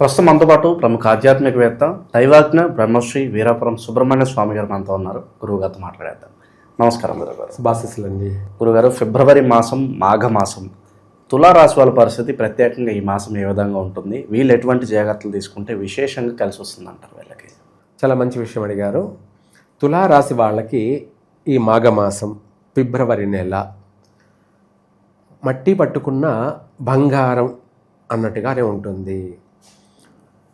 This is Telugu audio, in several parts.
ప్రస్తుతం పాటు ప్రముఖ ఆధ్యాత్మికవేత్త దైవాజ్ఞ బ్రహ్మశ్రీ వీరాపురం సుబ్రహ్మణ్య స్వామి గారు మనతో ఉన్నారు. గురువుగారితో మాట్లాడేద్దాం. నమస్కారం గురుగారు బాసెస్లండి గురుగారు ఫిబ్రవరి మాసం మాఘ మాసం తులారాశి వాళ్ళ పరిస్థితి ప్రత్యేకంగా ఈ మాసం ఏ విధంగా ఉంటుంది? వీళ్ళు ఎటువంటి జాగ్రత్తలు తీసుకుంటే విశేషంగా కలిసి వస్తుంది అంటారు వీళ్ళకి? చాలా మంచి విషయం అడిగారు. తులారాశి వాళ్ళకి ఈ మాఘమాసం ఫిబ్రవరి నెల మట్టి పట్టుకున్న బంగారం అన్నట్టుగానే ఉంటుంది.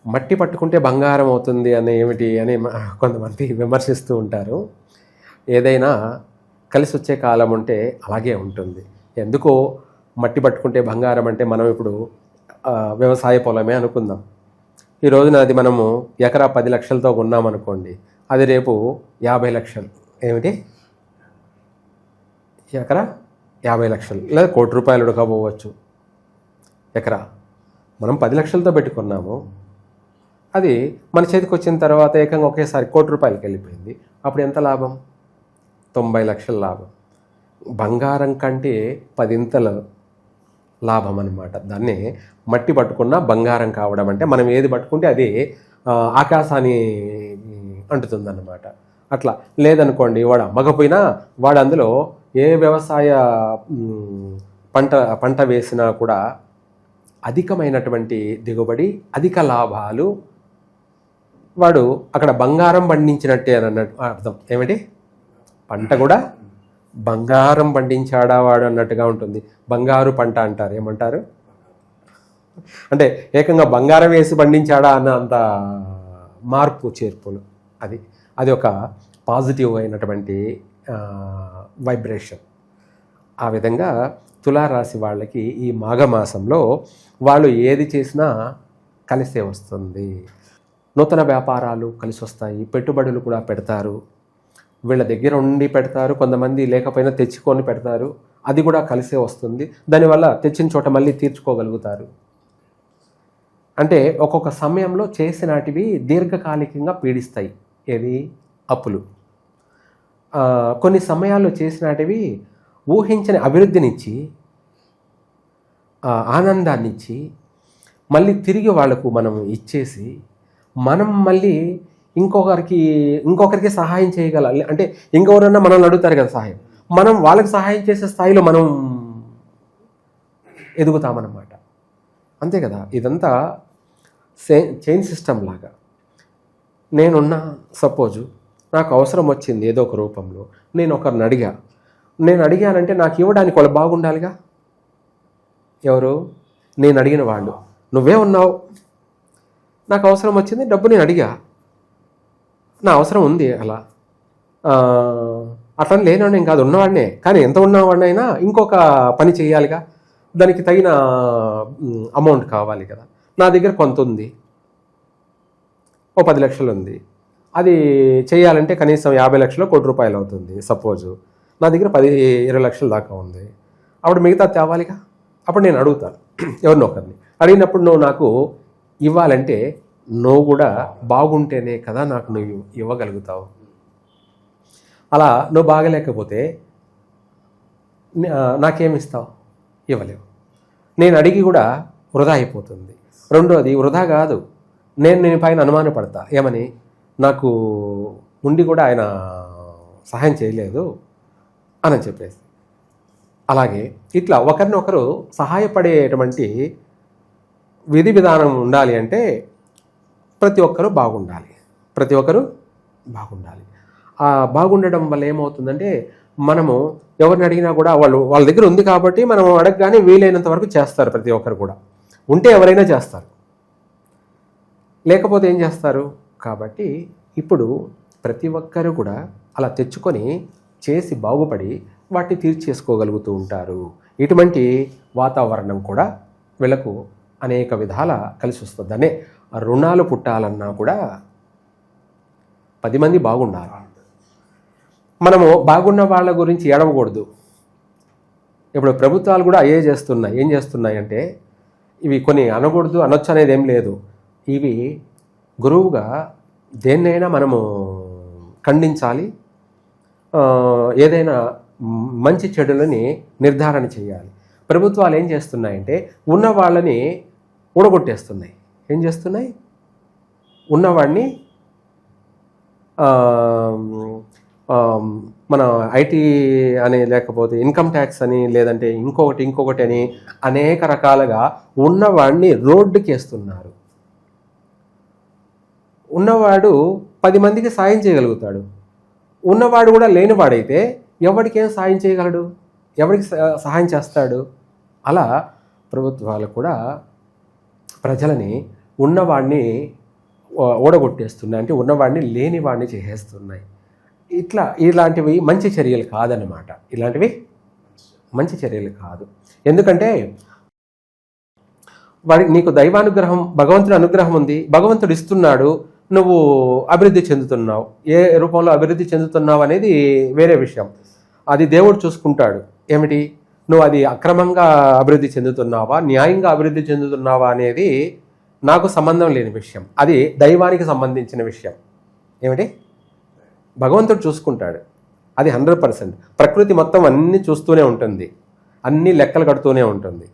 మట్టి పట్టుకుంటే బంగారం అవుతుంది అని ఏమిటి అని కొంతమంది విమర్శిస్తూ ఉంటారు. ఏదైనా కలిసి వచ్చే కాలం ఉంటే అలాగే ఉంటుంది. ఎందుకో మట్టి పట్టుకుంటే బంగారం అంటే మనం ఇప్పుడు వ్యవసాయ పొలమే అనుకుందాం. ఈ రోజున అది మనము ఎకరా పది లక్షలతో కొన్నామనుకోండి అది రేపు యాభై లక్షలు. ఏమిటి? ఎకరా యాభై లక్షలు. లేదా కోటి రూపాయలు ఉడకపోవచ్చు. ఎకరా. మనం పది లక్షలతో పెట్టుకున్నాము. అది మన చేతికి వచ్చిన తర్వాత ఏకంగా ఒకేసారి కోటి రూపాయలకి వెళ్ళిపోయింది. అప్పుడు ఎంత లాభం? తొంభై లక్షల లాభం. బంగారం కంటే పదింతల లాభం అనమాట దాన్నే మట్టి పట్టుకున్న బంగారం కావడం అంటే మనం ఏది పట్టుకుంటే అది ఆకాశాన్ని అంటుతుందన్నమాట. అట్లా లేదనుకోండి వాడు అమ్మకపోయినా వాడు అందులో ఏ వ్యవసాయ పంట పంట వేసినా కూడా అధికమైనటువంటి దిగుబడి అధిక లాభాలు వాడు అక్కడ బంగారం పండించినట్టే అని అన్నట్టు అర్థం. ఏమిటి? పంట కూడా బంగారం పండించాడా వాడు అన్నట్టుగా ఉంటుంది. బంగారు పంట అంటారు. ఏమంటారు? అంటే ఏకంగా బంగారం వేసి పండించాడా అన్న అంత మార్పు చేర్పులు. అది అది ఒక పాజిటివ్ అయినటువంటి వైబ్రేషన్. ఆ విధంగా తులారాశి వాళ్ళకి ఈ మాఘమాసంలో వాళ్ళు ఏది చేసినా కలిసే వస్తుంది. నూతన వ్యాపారాలు కలిసి వస్తాయి. పెట్టుబడులు కూడా పెడతారు. వీళ్ళ దగ్గర ఉండి పెడతారు. కొంతమంది లేకపోయినా తెచ్చుకొని పెడతారు. అది కూడా కలిసే వస్తుంది. దానివల్ల తెచ్చిన చోట మళ్ళీ తీర్చుకోగలుగుతారు. అంటే ఒక్కొక్క సమయంలో చేసినటివి దీర్ఘకాలికంగా పీడిస్తాయి. ఏది అప్పులు. కొన్ని సమయాల్లో చేసినటివి ఊహించని అభివృద్ధినిచ్చి ఆనందాన్నిచ్చి మళ్ళీ తిరిగి వాళ్ళకు మనం ఇచ్చేసి మనం మళ్ళీ ఇంకొకరికి ఇంకొకరికి సహాయం చేయగల అంటే ఇంకెవరన్నా మనల్ని అడుగుతారు కదా సహాయం. మనం వాళ్ళకి సహాయం చేసే స్థాయిలో మనం ఎదుగుతామన్నమాట. అంతే కదా? ఇదంతా సే చైన్ సిస్టమ్ లాగా. నేనున్న సపోజు నాకు అవసరం వచ్చింది ఏదో ఒక రూపంలో నేను ఒకరిని అడిగా. నేను అడిగానంటే నాకు ఇవ్వడానికి వాళ్ళు బాగుండాలిగా? ఎవరు? నేను అడిగిన వాళ్ళు. నువ్వే ఉన్నావు. నాకు అవసరం వచ్చింది డబ్బు నేను అడిగా. నా అవసరం ఉంది అలా. ఆ, అట్లా లేనివాడిని కాదు ఉన్నవాడినే. కానీ ఎంత ఉన్నవాడినైనా ఇంకొక పని చేయాలిగా. దానికి తగిన అమౌంట్ కావాలి కదా. నా దగ్గర కొంత ఉంది. ఓ పది లక్షలు ఉంది. అది చేయాలంటే కనీసం యాభై లక్షలు కోటి రూపాయలు అవుతుంది సపోజు నా దగ్గర పది ఇరవై లక్షల దాకా ఉంది. అప్పుడు మిగతా తేవాలిగా? అప్పుడు నేను అడుగుతాను ఎవరినో ఒకరిని. అడిగినప్పుడు నువ్వు నాకు ఇవ్వాలంటే నువ్వు కూడా బాగుంటేనే కదా నాకు నువ్వు ఇవ్వగలుగుతావు. అలా నువ్వు బాగలేకపోతే నాకేమిస్తావు? ఇవ్వలేవు. నేను అడిగి కూడా వృధా అయిపోతుంది. రెండోది వృధా కాదు. నేను నేను పైన అనుమానపడతా. ఏమని? నాకు ఉండి కూడా ఆయన సహాయం చేయలేదు అని చెప్పేసి. అలాగే ఇట్లా ఒకరినొకరు సహాయపడేటువంటి విధి విధానం ఉండాలి అంటే ప్రతి ఒక్కరూ బాగుండాలి. ప్రతి ఒక్కరూ బాగుండాలి. ఆ బాగుండడం వల్ల ఏమవుతుందంటే మనము ఎవరిని అడిగినా కూడా వాళ్ళు వాళ్ళ దగ్గర ఉంది కాబట్టి మనం అడగగానే వీలైనంత వరకు చేస్తారు ప్రతి ఒక్కరు కూడా. ఉంటే ఎవరైనా చేస్తారు. లేకపోతే ఏం చేస్తారు? కాబట్టి ఇప్పుడు ప్రతి ఒక్కరు కూడా అలా తెచ్చుకొని చేసి బాగుపడి వాటిని తీర్చేసుకోగలుగుతూ ఉంటారు. ఇటువంటి వాతావరణం కూడా వీళ్ళకు అనేక విధాల కలిసి వస్తుంది. అనే రుణాలు పుట్టాలన్నా కూడా పది మంది బాగుండాలి. మనము బాగున్న వాళ్ళ గురించి ఏడవకూడదు. ఇప్పుడు ప్రభుత్వాలు కూడా అయ్యే చేస్తున్నాయి. ఏం చేస్తున్నాయి అంటే ఇవి కొన్ని అనకూడదు అనొచ్చు అనేది ఏం లేదు. ఇవి గురువుగా దేన్నైనా మనము ఖండించాలి. ఏదైనా మంచి చెడులని నిర్ధారణ చేయాలి. ప్రభుత్వాలు ఏం చేస్తున్నాయంటే ఉన్న వాళ్ళని ఊడగొట్టేస్తున్నాయి. ఏం చేస్తున్నాయి? ఉన్నవాడిని మన ఐటీ అని లేకపోతే ఇన్కమ్ ట్యాక్స్ అని లేదంటే ఇంకొకటి ఇంకొకటి అని అనేక రకాలుగా ఉన్నవాడిని రోడ్డుకి వేస్తున్నారు ఉన్నవాడు పది మందికి సాయం చేయగలుగుతాడు. ఉన్నవాడు కూడా లేనివాడైతే ఎవరికేం సాయం చేయగలడు? ఎవరికి స- సహాయం చేస్తాడు? అలా ప్రభుత్వాలు కూడా ప్రజలని ఉన్నవాడిని ఓడగొట్టేస్తున్నాయి. అంటే ఉన్నవాడిని లేనివాడిని చేసేస్తున్నాయి. ఇట్లా ఇలాంటివి మంచి చర్యలు కాదనమాట ఇలాంటివి మంచి చర్యలు కాదు. ఎందుకంటే వాడి నీకు దైవానుగ్రహం భగవంతుడి అనుగ్రహం ఉంది. భగవంతుడు ఇస్తున్నాడు. నువ్వు అభివృద్ధి చెందుతున్నావు. ఏ రూపంలో అభివృద్ధి చెందుతున్నావు అనేది వేరే విషయం. అది దేవుడు చూసుకుంటాడు. ఏమిటి? నువ్వు అది అక్రమంగా అభివృద్ధి చెందుతున్నావా? న్యాయంగా అభివృద్ధి చెందుతున్నావా అనేది నాకు సంబంధం లేని విషయం. అది దైవానికి సంబంధించిన విషయం. ఏమిటి? భగవంతుడు చూసుకుంటాడు. అది హండ్రెడ్ పర్సెంట్. ప్రకృతి మొత్తం అన్నీ చూస్తూనే ఉంటుంది. అన్ని లెక్కలు కడుతూనే ఉంటుంది.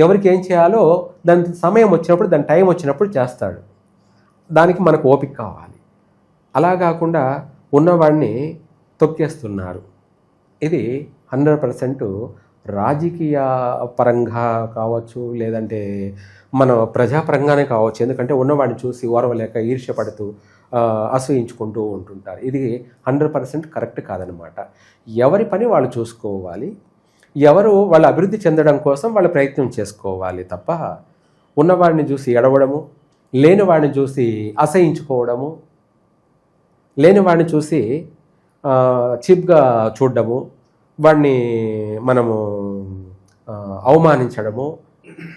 ఎవరికి ఏం చేయాలో దాని సమయం వచ్చినప్పుడు దాని టైం వచ్చినప్పుడు చేస్తాడు. దానికి మనకు ఓపిక కావాలి. అలా కాకుండా ఉన్నవాడిని తొక్కేస్తున్నారు. ఇది హండ్రెడ్ పర్సెంట్ రాజకీయ పరంగా కావచ్చు లేదంటే మన ప్రజాపరంగానే కావచ్చు. ఎందుకంటే ఉన్నవాడిని చూసి ఓర్వలేక ఈర్ష్యపడుతూ అసూయించుకుంటూ ఉంటుంటారు. ఇది హండ్రెడ్ పర్సెంట్ కరెక్ట్ కాదనమాట ఎవరి పని వాళ్ళు చూసుకోవాలి. ఎవరు వాళ్ళు అభివృద్ధి చెందడం కోసం వాళ్ళు ప్రయత్నం చేసుకోవాలి తప్ప ఉన్నవాడిని చూసి ఎడవడము లేనివాడిని చూసి అసహించుకోవడము లేనివాడిని చూసి చీప్గా చూడడము వాడిని మనము అవమానించడము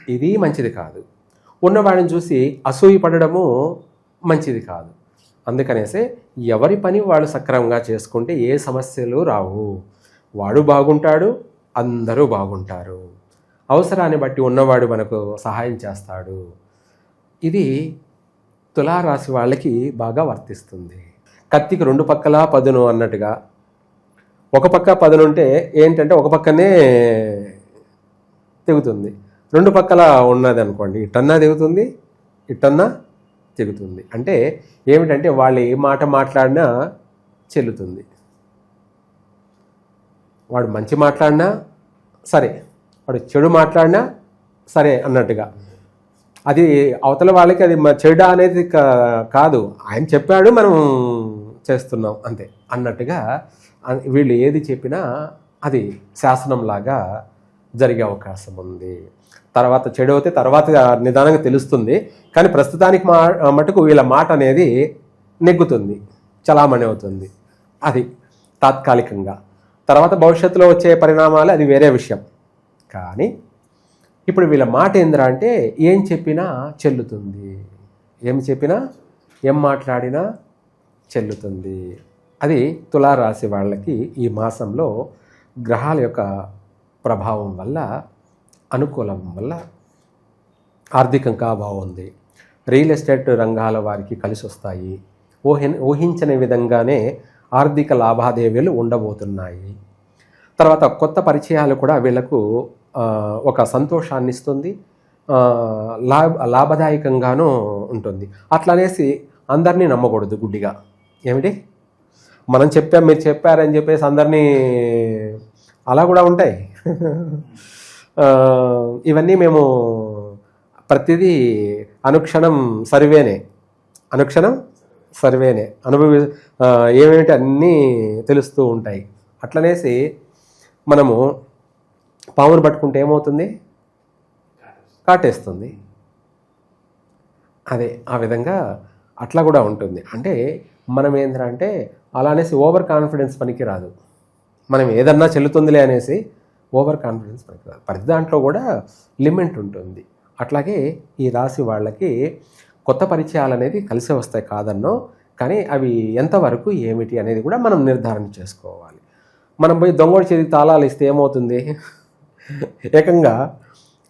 ఇది మంచిది కాదు. ఉన్నవాడిని చూసి అసూయపడడము మంచిది కాదు. అందుకనేసే ఎవరి పని వాళ్ళు సక్రమంగా చేసుకుంటే ఏ సమస్యలు రావు. వాడు బాగుంటాడు అందరూ బాగుంటారు. అవసరాన్ని బట్టి ఉన్నవాడు మనకు సహాయం చేస్తాడు. ఇది తులారాశి వాళ్ళకి బాగా వర్తిస్తుంది. కత్తికి రెండు పక్కల పదును అన్నట్టుగా. ఒక పక్క పదును ఉంటే ఏంటంటే ఒక పక్కనే తెగుతుంది. రెండు పక్కల ఉన్నది అనుకోండి ఇటన్నా తెగుతుంది ఇటన్నా తెగుతుంది. అంటే ఏమిటంటే వాళ్ళు ఏ మాట మాట్లాడినా చెల్లుతుంది. వాడు మంచి మాట్లాడినా సరే వాడు చెడు మాట్లాడినా సరే అన్నట్టుగా. అది అవతల వాళ్ళకి అది చెడు అనేది కాదు. ఆయన చెప్పాడు మనం చేస్తున్నాం అంతే. అన్నట్టుగా వీళ్ళు ఏది చెప్పినా అది శాసనంలాగా జరిగే అవకాశం ఉంది. తర్వాత చెడు అయితే తర్వాత నిదానంగా తెలుస్తుంది. కానీ ప్రస్తుతానికి మా మటుకు వీళ్ళ మాట అనేది నెగ్గుతుంది. చలామణి అవుతుంది. అది తాత్కాలికంగా. తర్వాత భవిష్యత్తులో వచ్చే పరిణామాలు అది వేరే విషయం. కానీ ఇప్పుడు వీళ్ళ మాట ఏందిరా అంటే ఏం చెప్పినా చెల్లుతుంది. ఏం చెప్పినా ఏం మాట్లాడినా చెల్లుతుంది. అది తులారాశి వాళ్ళకి ఈ మాసంలో గ్రహాల యొక్క ప్రభావం వల్ల అనుకూలం వల్ల ఆర్థికంగా బాగుంది. రియల్ ఎస్టేట్ రంగాల వారికి కలిసి వస్తాయి. ఊహి ఊహించని విధంగానే ఆర్థిక లావాదేవీలు ఉండబోతున్నాయి. తర్వాత కొత్త పరిచయాలు కూడా వీళ్ళకు ఒక సంతోషాన్ని ఇస్తుంది. లాభ లాభదాయకంగానూ ఉంటుంది. అట్లా అనేసి అందరినీ నమ్మకూడదు గుడ్డిగా. ఏమిటి? మనం చెప్పాం మీరు చెప్పారని చెప్పేసి అందరినీ అలా కూడా ఉంటాయి. ఇవన్నీ మేము ప్రతిదీ అనుక్షణం సర్వేనే. అనుక్షణం సర్వేనే. అనుభవి ఏమేమిటి అన్నీ తెలుస్తూ ఉంటాయి. అట్లనేసి మనము పామును పట్టుకుంటే ఏమవుతుంది? కాటేస్తుంది. అదే ఆ విధంగా అట్లా కూడా ఉంటుంది. అంటే మనం ఏంటంటే అలా అనేసి ఓవర్ కాన్ఫిడెన్స్ పనికి రాదు మనం ఏదన్నా చెల్లుతుందిలే అనేసి ఓవర్ కాన్ఫిడెన్స్ పనికిరాదు. ప్రతి దాంట్లో కూడా లిమిట్ ఉంటుంది. అట్లాగే ఈ రాశి వాళ్ళకి కొత్త పరిచయాలు అనేది కలిసి వస్తాయి కాదన్నో కానీ అవి ఎంతవరకు ఏమిటి అనేది కూడా మనం నిర్ధారణ చేసుకోవాలి. మనం పోయి దొంగోడి చేతికి తాళాలు ఇస్తే ఏమవుతుంది? ఏకంగా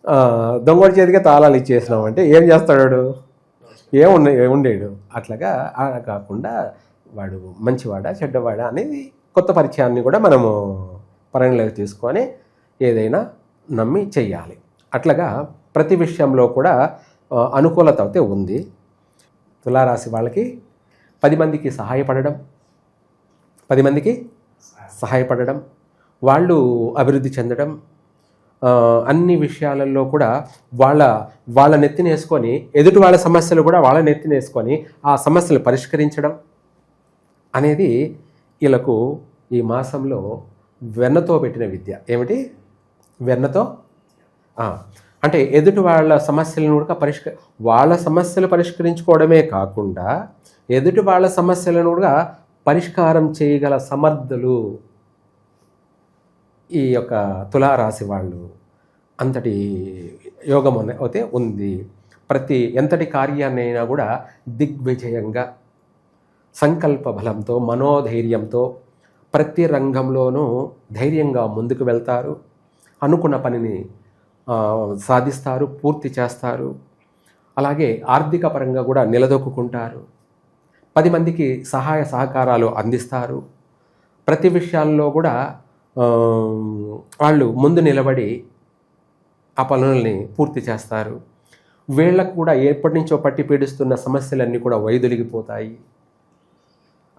ఆ, దొంగోడి చేతికి తాళాలు ఇచ్చేసినామంటే ఏం చేస్తాడు ఏముండ ఉండేడు అట్లాగా అలా కాకుండా వాడు మంచివాడా చెడ్డవాడా అనేది కొత్త పరిచయాన్ని కూడా మనము పరిగణలోకి తీసుకొని ఏదైనా నమ్మి చెయ్యాలి. అట్లాగా ప్రతి విషయంలో కూడా అనుకూలత అయితే ఉంది. తులారాశి వాళ్ళకి పది మందికి సహాయపడడం పది మందికి సహాయపడడం వాళ్ళు అభివృద్ధి చెందడం అన్ని విషయాలలో కూడా వాళ్ళ వాళ్ళ నెత్తినేసుకొని ఎదుటి వాళ్ళ సమస్యలు కూడా వాళ్ళ నెత్తినేసుకొని ఆ సమస్యలు పరిష్కరించడం అనేది వీళ్ళకు ఈ మాసంలో వెన్నతో పెట్టిన విద్య. ఏమిటి? వెన్నతో? అంటే ఎదుటి వాళ్ళ సమస్యలను కూడా పరిష్క వాళ్ళ సమస్యలు పరిష్కరించుకోవడమే కాకుండా ఎదుటి వాళ్ళ సమస్యలను కూడా పరిష్కారం చేయగల సమర్థులు ఈ యొక్క తులారాశి వాళ్ళు అంతటి యోగం అయితే ఉంది. ప్రతి ఎంతటి కార్యాన్నైనా కూడా దిగ్విజయంగా సంకల్ప బలంతో మనోధైర్యంతో ప్రతి రంగంలోనూ ధైర్యంగా ముందుకు వెళ్తారు. అనుకున్న పనిని సాధిస్తారు పూర్తి చేస్తారు. అలాగే ఆర్థిక పరంగా కూడా నిలదొక్కుంటారు పది మందికి సహాయ సహకారాలు అందిస్తారు. ప్రతి విషయాల్లో కూడా వాళ్ళు ముందు నిలబడి ఆ పనులని పూర్తి చేస్తారు. వీళ్ళకు కూడా ఎప్పటి నుంచో పట్టి పీడిస్తున్న సమస్యలన్నీ కూడా వైదొలిగిపోతాయి.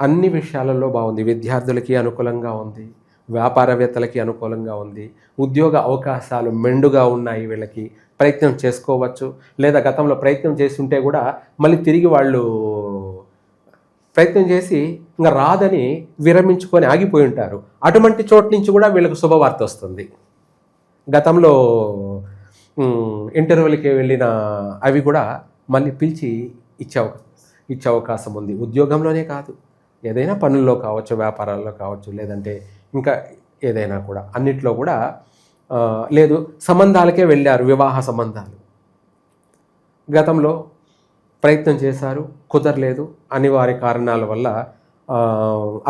అన్ని విషయాలలో బాగుంది. విద్యార్థులకి అనుకూలంగా ఉంది. వ్యాపారవేత్తలకి అనుకూలంగా ఉంది. ఉద్యోగ అవకాశాలు మెండుగా ఉన్నాయి వీళ్ళకి. ప్రయత్నం చేసుకోవచ్చు. లేదా గతంలో ప్రయత్నం చేస్తుంటే కూడా మళ్ళీ తిరిగి వాళ్ళు ప్రయత్నం చేసి ఇంకా రాదని విరమించుకొని ఆగిపోయి ఉంటారు. అటువంటి చోటు నుంచి కూడా వీళ్ళకి శుభవార్త వస్తుంది. గతంలో ఇంటర్వ్యూలకి వెళ్ళిన అవి కూడా మళ్ళీ పిలిచి ఇచ్చే ఇచ్చే అవకాశం ఉంది. ఉద్యోగంలోనే కాదు. ఏదైనా పనుల్లో కావచ్చు వ్యాపారాల్లో కావచ్చు లేదంటే ఇంకా ఏదైనా కూడా అన్నిట్లో కూడా లేదు సంబంధాలకే వెళ్ళారు వివాహ సంబంధాలు. గతంలో ప్రయత్నం చేశారు కుదరలేదు అనివార్య కారణాల వల్ల ఆ,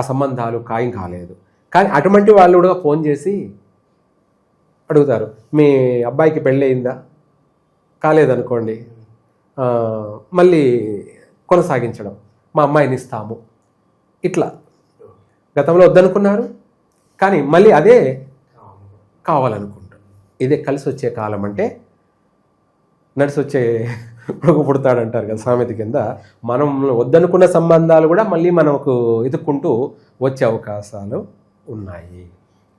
సంబంధాలు ఖాయం కాలేదు. కానీ అటువంటి వాళ్ళు కూడా ఫోన్ చేసి అడుగుతారు మీ అబ్బాయికి పెళ్ళి అయిందా? కాలేదనుకోండి. మళ్ళీ కొనసాగించడం మా అమ్మాయిని ఇస్తాము. ఇట్లా. గతంలో వద్దనుకున్నారు కానీ మళ్ళీ అదే కావాలనుకుంటారు ఇదే కలిసి వచ్చే కాలం అంటే నడిచి వచ్చే పొడగుపడుతాడు అంటారు కదా సామెత కింద. మనం వద్దనుకున్న సంబంధాలు కూడా మళ్ళీ మనకు ఎదుక్కుంటూ వచ్చే అవకాశాలు ఉన్నాయి.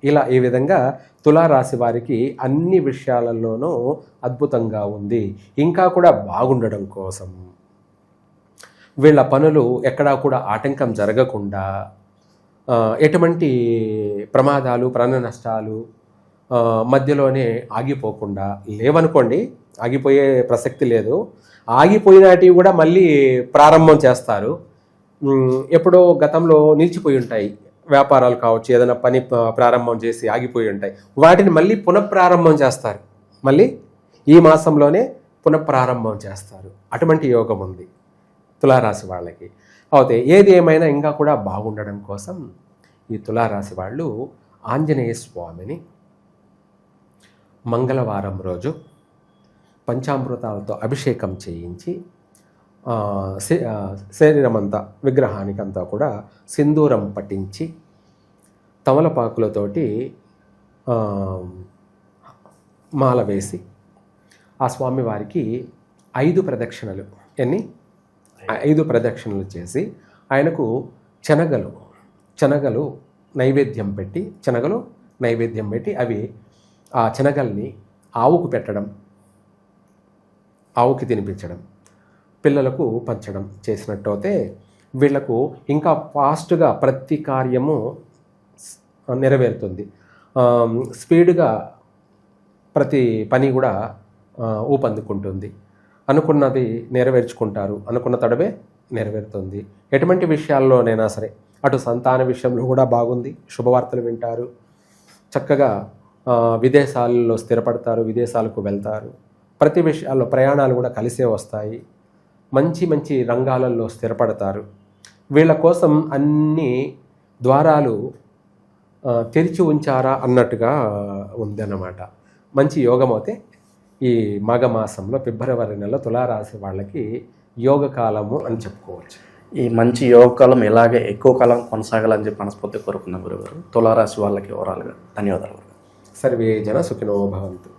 ఇలా ఈ విధంగా తులారాశి వారికి అన్ని విషయాలలోనూ అద్భుతంగా ఉంది. ఇంకా కూడా బాగుండడం కోసం. వీళ్ళ పనులు ఎక్కడా కూడా ఆటంకం జరగకుండా ఎటువంటి ప్రమాదాలు ప్రాణ నష్టాలు మధ్యలోనే ఆగిపోకుండా లేవనుకోండి ఆగిపోయే ప్రసక్తి లేదు. ఆగిపోయినటివి కూడా మళ్ళీ ప్రారంభం చేస్తారు. ఎప్పుడో గతంలో నిలిచిపోయి ఉంటాయి. వ్యాపారాలు కావచ్చు ఏదైనా పని ప్రారంభం చేసి ఆగిపోయి ఉంటాయి. వాటిని మళ్ళీ పునఃప్రారంభం చేస్తారు. మళ్ళీ ఈ మాసంలోనే పునఃప్రారంభం చేస్తారు. అటువంటి యోగం ఉంది తులారాశి వాళ్ళకి. అయితే ఏది ఏమైనా ఇంకా కూడా బాగుండడం కోసం ఈ తులారాశి వాళ్ళు ఆంజనేయ స్వామిని మంగళవారం రోజు పంచామృతాలతో అభిషేకం చేయించి శరీరమంతా విగ్రహానికంతా కూడా సింధూరం పట్టించి తమలపాకులతోటి మాల వేసి ఆ స్వామివారికి ఐదు ప్రదక్షిణలు ఎన్ని? ఐదు ప్రదక్షిణలు చేసి ఆయనకు శనగలు శనగలు నైవేద్యం పెట్టి శనగలు నైవేద్యం పెట్టి అవి ఆ శనగల్ని ఆవుకు పెట్టడం ఆవుకి తినిపించడం పిల్లలకు పంచడం చేసినట్టయితే వీళ్ళకు ఇంకా ఫాస్ట్గా ప్రతి కార్యము నెరవేరుతుంది. స్పీడ్గా ప్రతి పని కూడా ఊపందుకుంటుంది. అనుకున్నది నెరవేర్చుకుంటారు. అనుకున్న తడవే నెరవేరుతుంది. ఎటువంటి విషయాల్లోనైనా సరే అటు సంతాన విషయంలో కూడా బాగుంది. శుభవార్తలు వింటారు. చక్కగా విదేశాల్లో స్థిరపడతారు. విదేశాలకు వెళ్తారు. ప్రతి విషయాల్లో ప్రయాణాలు కూడా కలిసే వస్తాయి. మంచి మంచి రంగాలలో స్థిరపడతారు. వీళ్ళ కోసం అన్ని ద్వారాలు తెరిచి ఉంచారా అన్నట్టుగా ఉందన్నమాట. మంచి యోగం అయితే ఈ మాఘమాసంలో ఫిబ్రవరి నెల తులారాశి వాళ్ళకి యోగ కాలము అని చెప్పుకోవచ్చు. ఈ మంచి యోగ కాలం ఇలాగే ఎక్కువ కాలం కొనసాగాలని చెప్పి మనస్ఫూర్తి కోరుకున్నాం గురుగారు. తులారాశి వాళ్ళకి ఓవరాల్గా ధన్యవాదాలు. సర్వే జన సుఖినో భవంతు.